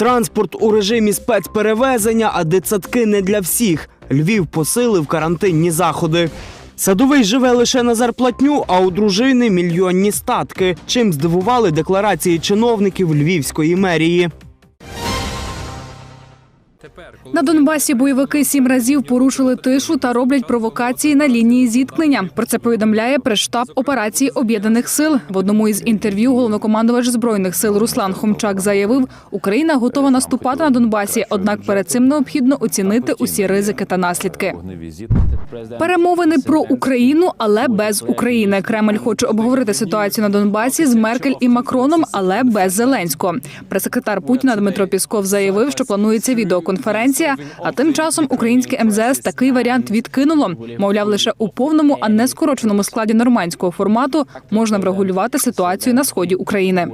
Транспорт у режимі спецперевезення, а дитсадки не для всіх. Львів посилив карантинні заходи. Садовий живе лише на зарплатню, а у дружини мільйонні статки. Чим здивували декларації чиновників львівської мерії. На Донбасі бойовики сім разів порушили тишу та роблять провокації на лінії зіткнення. Про це повідомляє прес-штаб операції об'єднаних сил. В одному із інтерв'ю головнокомандувач збройних сил Руслан Хомчак заявив, Україна готова наступати на Донбасі, однак перед цим необхідно оцінити усі ризики та наслідки. Перемовини про Україну, але без України. Кремль хоче обговорити ситуацію на Донбасі з Меркель і Макроном, але без Зеленського. Прес-секретар Путіна Дмитро Пісков заявив, що планується відеоконференція. А тим часом українське МЗС такий варіант відкинуло. Мовляв, лише у повному, а не скороченому складі нормандського формату можна врегулювати ситуацію на сході України.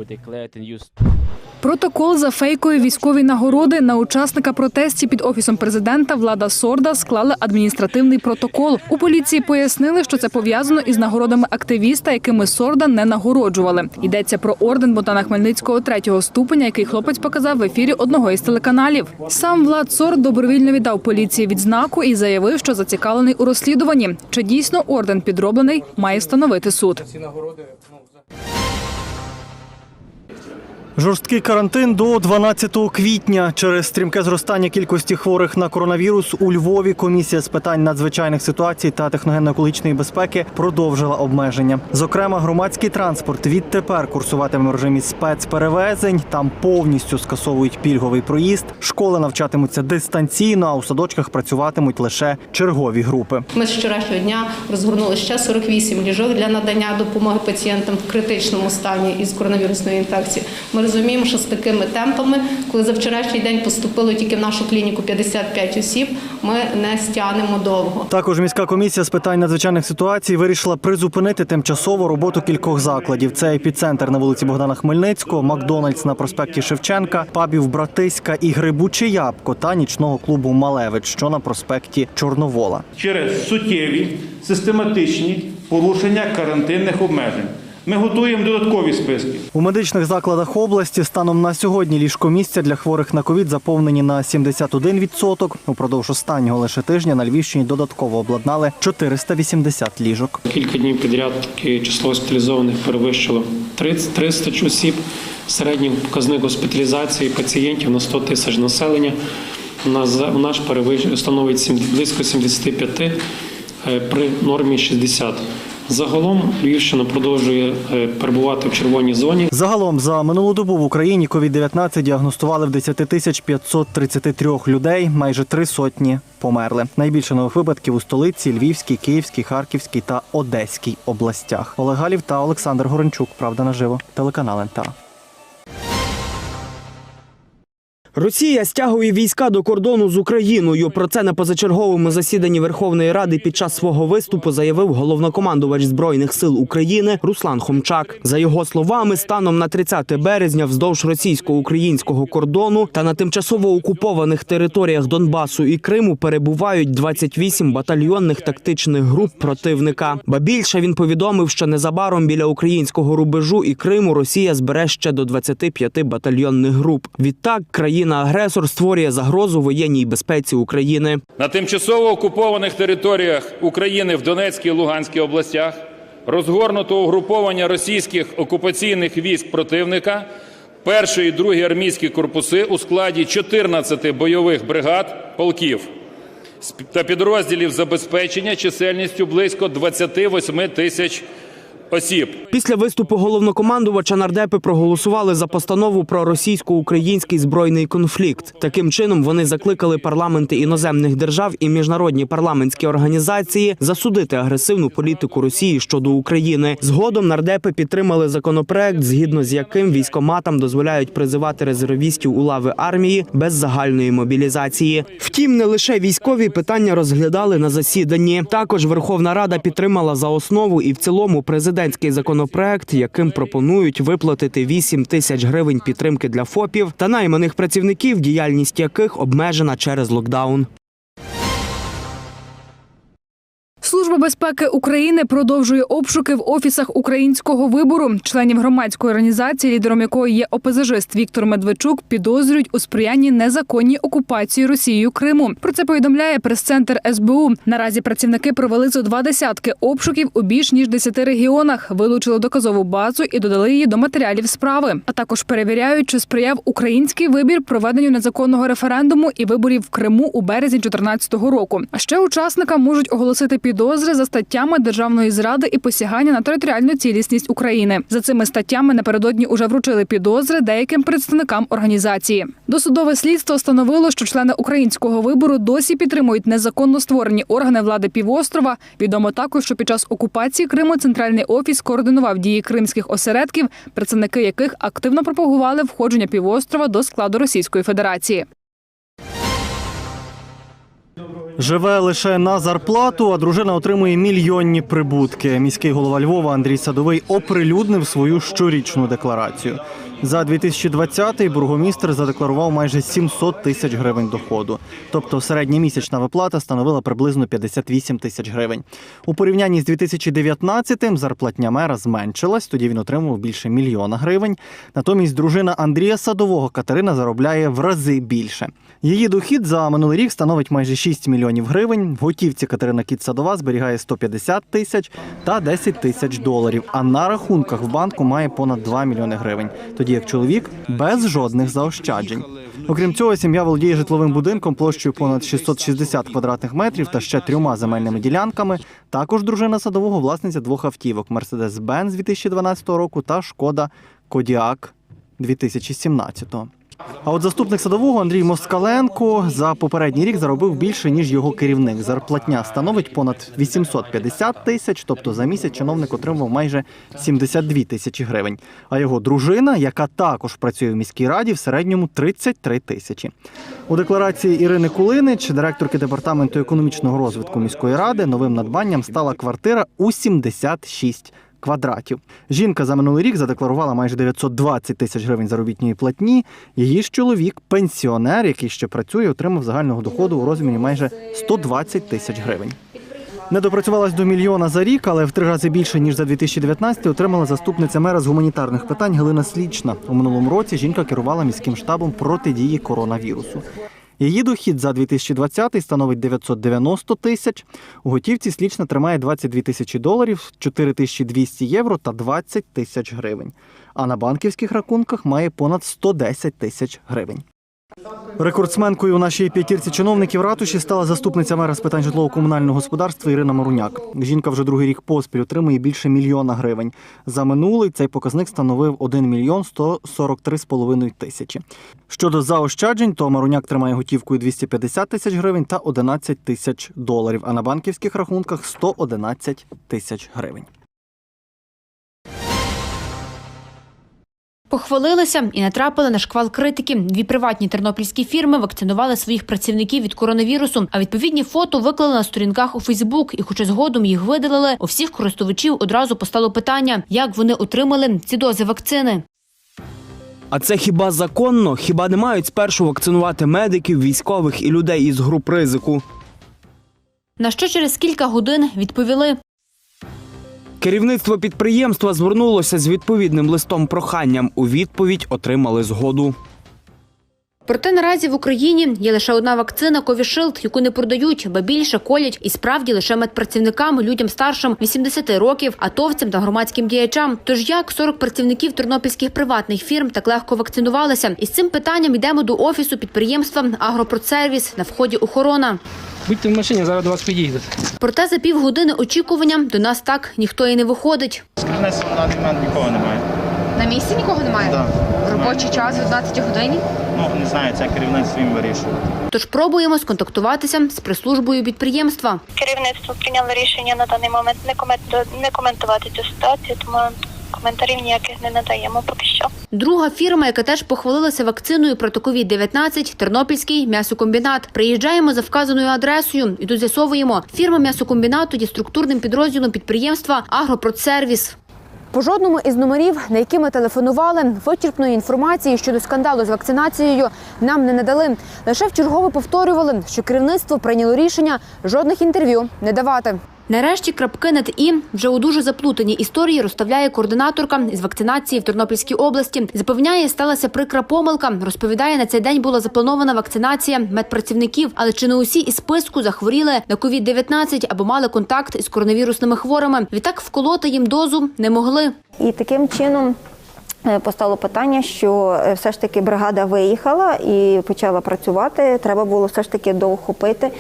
Протокол за фейкові військові нагороди на учасника протестів під офісом президента Влада Сорда склали адміністративний протокол. У поліції пояснили, що це пов'язано із нагородами активіста, якими Сорда не нагороджували. Йдеться про орден Богдана Хмельницького третього ступеня, який хлопець показав в ефірі одного із телеканалів. Сам Влад Сорд добровільно віддав поліції відзнаку і заявив, що зацікавлений у розслідуванні. Чи дійсно орден підроблений, має встановити суд. Жорсткий карантин до 12 квітня. Через стрімке зростання кількості хворих на коронавірус у Львові комісія з питань надзвичайних ситуацій та техногенно-екологічної безпеки продовжила обмеження. Зокрема, громадський транспорт відтепер курсуватиме в режимі спецперевезень. Там повністю скасовують пільговий проїзд. Школи навчатимуться дистанційно, а у садочках працюватимуть лише чергові групи. Ми з вчорашнього дня розгорнули ще 48 ліжок для надання допомоги пацієнтам в критичному стані із коронавірусною інфекцією. Ми розуміємо, що з такими темпами, коли за вчорашній день поступило тільки в нашу клініку 55 осіб, ми не стягнемо довго. Також міська комісія з питань надзвичайних ситуацій вирішила призупинити тимчасово роботу кількох закладів. Це епіцентр на вулиці Богдана Хмельницького, Макдональдс на проспекті Шевченка, пабів Братиська і Грибуче Ябко та нічного клубу Малевич, що на проспекті Чорновола. через суттєві систематичні порушення карантинних обмежень. Ми готуємо додаткові списки. У медичних закладах області станом на сьогодні ліжкомісця для хворих на ковід заповнені на 71%. Упродовж останнього лише тижня на Львівщині додатково обладнали 480 ліжок. Кілька днів підряд число госпіталізованих перевищило 30 300 осіб. Середній показник госпіталізації пацієнтів на 100 тисяч населення у нас за- у наш перевищує становить сім- близько 75 е, при нормі 60. Загалом Львівщина продовжує е, перебувати в червоній зоні. Загалом за минулу добу в Україні COVID-19 діагностували в 10 тисяч 533 людей, майже три сотні померли. Найбільше нових випадків у столиці Львівській, Київській, Харківській та Одеській областях. Олег Галів та Олександр Горенчук. Правда наживо. Телеканал НТА. Росія стягує війська до кордону з Україною. Про це на позачерговому засіданні Верховної Ради під час свого виступу заявив головнокомандувач збройних сил України Руслан Хомчак. За його словами, станом на 30 березня вздовж російсько-українського кордону та на тимчасово окупованих територіях Донбасу і Криму перебувають 28 батальйонних тактичних груп противника. Ба більше він повідомив, що незабаром біля українського рубежу і Криму Росія збере ще до 25 батальйонних груп. Відтак країна-агресор створює загрозу воєнній безпеці України. На тимчасово окупованих територіях України в Донецькій і Луганській областях розгорнуто угруповання російських окупаційних військ противника, перший і другий армійські корпуси у складі 14 бойових бригад полків та підрозділів забезпечення чисельністю близько 28 тисяч осіб. Після виступу головнокомандувача нардепи проголосували за постанову про російсько-український збройний конфлікт. Таким чином вони закликали парламенти іноземних держав і міжнародні парламентські організації засудити агресивну політику Росії щодо України. Згодом нардепи підтримали законопроект, згідно з яким військоматам дозволяють призивати резервістів у лави армії без загальної мобілізації. Втім, не лише військові питання розглядали на засіданні. Також Верховна Рада підтримала за основу і в цілому президентський законопроект, яким пропонують виплатити 8 тисяч гривень підтримки для ФОПів та найманих працівників, діяльність яких обмежена через локдаун. Служба безпеки України продовжує обшуки в офісах українського вибору. Членів громадської організації, лідером якої є ОПЗЖист Віктор Медведчук, підозрюють у сприянні незаконній окупації Росією Криму. Про це повідомляє прес-центр СБУ. Наразі працівники провели зо два десятки обшуків у більш ніж десяти регіонах, вилучили доказову базу і додали її до матеріалів справи. А також перевіряють, чи сприяв український вибір проведенню незаконного референдуму і виборів в Криму у березні 2014 року. А ще учасникам можуть оголосити підозри за статтями державної зради і посягання на територіальну цілісність України. За цими статтями напередодні уже вручили підозри деяким представникам організації. Досудове слідство встановило, що члени українського вибору досі підтримують незаконно створені органи влади півострова. Відомо також, що під час окупації Криму центральний офіс координував дії кримських осередків, представники яких активно пропагували входження півострова до складу Російської Федерації. Живе лише на зарплату, а дружина отримує мільйонні прибутки. Міський голова Львова Андрій Садовий оприлюднив свою щорічну декларацію. За 2020-й бургомістр задекларував майже 700 тисяч гривень доходу. Тобто середньомісячна виплата становила приблизно 58 тисяч гривень. У порівнянні з 2019-м зарплатня мера зменшилась, тоді він отримував більше мільйона гривень. Натомість дружина Андрія Садового Катерина заробляє в рази більше. Її дохід за минулий рік становить майже 6 мільйонів гривень. В готівці Катерина Кіт Садова зберігає 150 тисяч та 10 тисяч доларів. А на рахунках в банку має понад 2 мільйони гривень. Тоді як чоловік без жодних заощаджень. Окрім цього, сім'я володіє житловим будинком площею понад 660 квадратних метрів та ще трьома земельними ділянками. Також дружина садового власниця двох автівок: Mercedes-Benz 2012 року та Шкода Кодіак 2017. А от заступник садового Андрій Москаленко за попередній рік заробив більше ніж його керівник. Зарплатня становить понад 850 тисяч, тобто за місяць чиновник отримував майже 72 тисячі гривень. А його дружина, яка також працює в міській раді, в середньому 33 тисячі. У декларації Ірини Кулинич, директорки департаменту економічного розвитку міської ради, новим надбанням стала квартира у 76 квадратів. Жінка за минулий рік задекларувала майже 920 тисяч гривень заробітної платні. Її ж чоловік, пенсіонер, який ще працює, отримав загального доходу у розмірі майже 120 тисяч гривень. Не допрацювалась до мільйона за рік, але в три рази більше ніж за 2019 отримала заступниця мера з гуманітарних питань Галина Слічна. У минулому році жінка керувала міським штабом протидії коронавірусу. Її дохід за 2020 становить 990 тисяч. У готівці слічна тримає 22 тисячі доларів, 4200 євро та 20 тисяч гривень. А на банківських рахунках має понад 110 тисяч гривень. Рекордсменкою у нашій п'ятірці чиновників ратуші стала заступниця мера з питань житлово-комунального господарства Ірина Маруняк. Жінка вже другий рік поспіль отримує більше мільйона гривень. За минулий цей показник становив 1 мільйон 143,5 тисячі. Щодо заощаджень, то Маруняк тримає готівкою 250 тисяч гривень та 11 тисяч доларів, а на банківських рахунках 111 тисяч гривень. Похвалилися і натрапили на шквал критики. Дві приватні тернопільські фірми вакцинували своїх працівників від коронавірусу. А відповідні фото виклали на сторінках у Фейсбук. І, хоча згодом їх видалили, у всіх користувачів одразу постало питання, як вони отримали ці дози вакцини. А це хіба законно? Хіба не мають спершу вакцинувати медиків, військових і людей із груп ризику? На що через кілька годин відповіли. Керівництво підприємства звернулося з відповідним листом проханням. У відповідь отримали згоду. Проте наразі в Україні є лише одна вакцина Covishield, яку не продають, ба більше колять і справді лише медпрацівникам, людям старшим 80 років, атовцям та громадським діячам. Тож як 40 працівників тернопільських приватних фірм так легко вакцинувалися? Із цим питанням йдемо до офісу підприємства Агропродсервіс на вході охорона. Будьте в машині, зараз до вас підійдуть. Проте за півгодини очікування до нас так ніхто і не виходить. Керівництва на даний момент нікого немає. На місці нікого немає? Так. Робочий час в 11 годині? Ну, не знаю, це керівництво їм вирішує. Тож пробуємо сконтактуватися з прес-службою підприємства. Керівництво прийняло рішення на даний момент не коменту- не коментувати цю ситуацію, тому коментарів ніяких не надаємо поки що. Друга фірма, яка теж похвалилася вакциною проти COVID-19 – Тернопільський м'ясокомбінат. Приїжджаємо за вказаною адресою і тут з'ясовуємо. Фірма м'ясокомбінату є структурним підрозділом підприємства «Агропродсервіс». По жодному із номерів, на які ми телефонували, вичерпної інформації щодо скандалу з вакцинацією нам не надали. Лише вчергове повторювали, що керівництво прийняло рішення жодних інтерв'ю не давати. Нарешті крапки над і вже у дуже заплутаній історії розставляє координаторка з вакцинації в Тернопільській області. Запевняє, сталася прикра помилка. Розповідає, на цей день була запланована вакцинація медпрацівників, але чи не усі із списку захворіли на COVID-19 або мали контакт із коронавірусними хворими. Відтак вколоти їм дозу не могли. І таким чином е, постало питання, що е, все ж таки бригада виїхала і почала працювати. Треба було все ж таки доохопити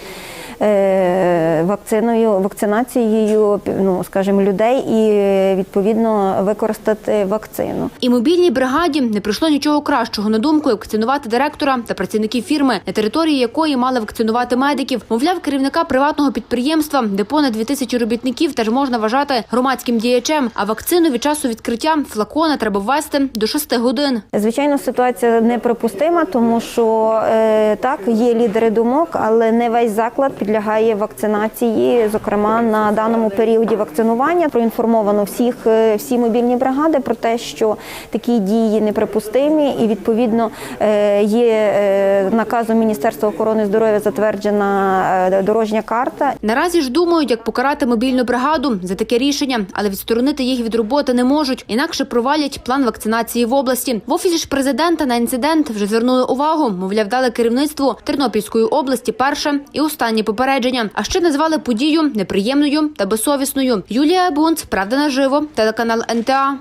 вакциною, вакцинацією, ну скажімо, людей і е, відповідно використати вакцину. І мобільній бригаді не прийшло нічого кращого на думку, як вакцинувати директора та працівників фірми, на території якої мали вакцинувати медиків. Мовляв, керівника приватного підприємства, де понад дві тисячі робітників, теж можна вважати громадським діячем. А вакцину від часу відкриття флакона треба ввести до 6 годин. Звичайно, ситуація неприпустима, тому що е, так є лідери думок, але не весь заклад підлягає вакцинації. Зокрема, на даному періоді вакцинування проінформовано всіх е, всі мобільні бригади про те, що такі дії неприпустимі, і відповідно е, є е, наказом Міністерства охорони здоров'я затверджена дорожня карта. Наразі ж думають, як покарати мобільну бригаду за таке рішення, але відсторонити їх від роботи не можуть. Інакше провалять план вакцинації в області. В офісі ж президента на інцидент вже звернули увагу. Мовляв, дали керівництву Тернопільської області перше і останнє попередження. А ще назвали подію неприємною та безсовісною. Юлія Бунц, правда наживо, телеканал НТА.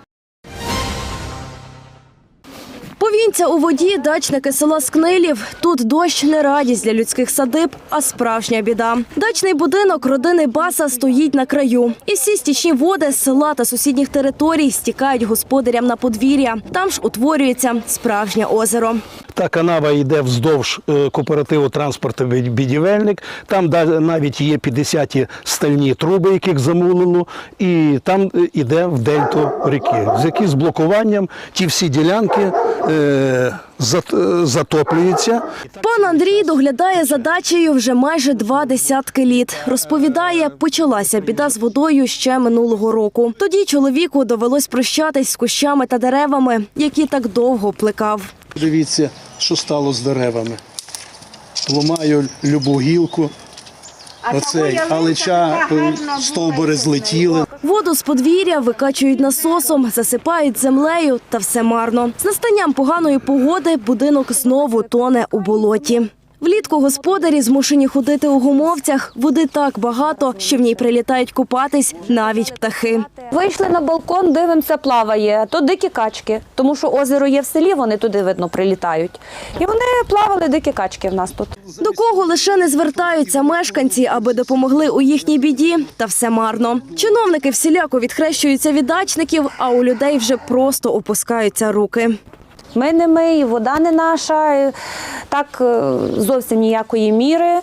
Повінця у воді дачники села Скнилів. Тут дощ не радість для людських садиб, а справжня біда. Дачний будинок родини Баса стоїть на краю. І всі стічні води з села та сусідніх територій стікають господарям на подвір'я. Там ж утворюється справжнє озеро. Та канава йде вздовж е, кооперативу транспорту будівельник. Там навіть є 50 стальні труби, яких замулено, і там е, йде в дельту ріки, з яким з блокуванням ті всі ділянки е, зат- затоплюються. Пан Андрій доглядає за дачею вже майже два десятки літ. Розповідає, почалася біда з водою ще минулого року. Тоді чоловіку довелось прощатись з кущами та деревами, які так довго плекав. Дивіться, що стало з деревами. Ламаю любу гілку. Оцей алича, стовбури злетіли. Воду з подвір'я викачують насосом, засипають землею та все марно. З настанням поганої погоди будинок знову тоне у болоті. Влітку господарі змушені ходити у гумовцях. Води так багато, що в ній прилітають купатись навіть птахи. Вийшли на балкон, дивимося, плаває. То дикі качки, тому що озеро є в селі, вони туди видно прилітають. І вони плавали дикі качки в нас тут. До кого лише не звертаються мешканці, аби допомогли у їхній біді, та все марно. Чиновники всіляко відхрещуються від дачників, а у людей вже просто опускаються руки. Ми не ми, і вода не наша, так е, зовсім ніякої міри.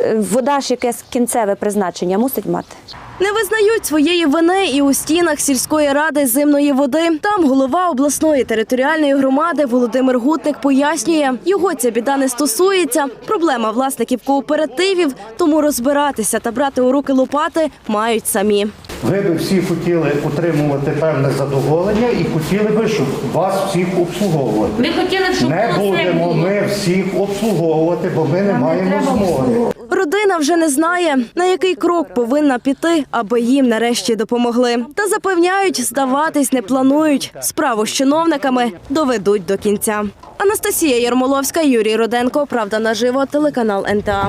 Е, Вода ж якесь кінцеве призначення мусить мати. Не визнають своєї вини і у стінах сільської ради зимної води. Там голова обласної територіальної громади Володимир Гутник пояснює, його ця біда не стосується. Проблема власників кооперативів, тому розбиратися та брати у руки лопати мають самі. Ви би всі хотіли отримувати певне задоволення і хотіли би, щоб вас всіх обслуговувати. Ми хотіли, щоб Не будемо ми всіх обслуговувати, бо ми не маємо змоги. Родина вже не знає, на який крок повинна піти, аби їм нарешті допомогли. Та запевняють, здаватись не планують. Справу з чиновниками доведуть до кінця. Анастасія Ярмоловська, Юрій Роденко. Правда наживо. Телеканал НТА.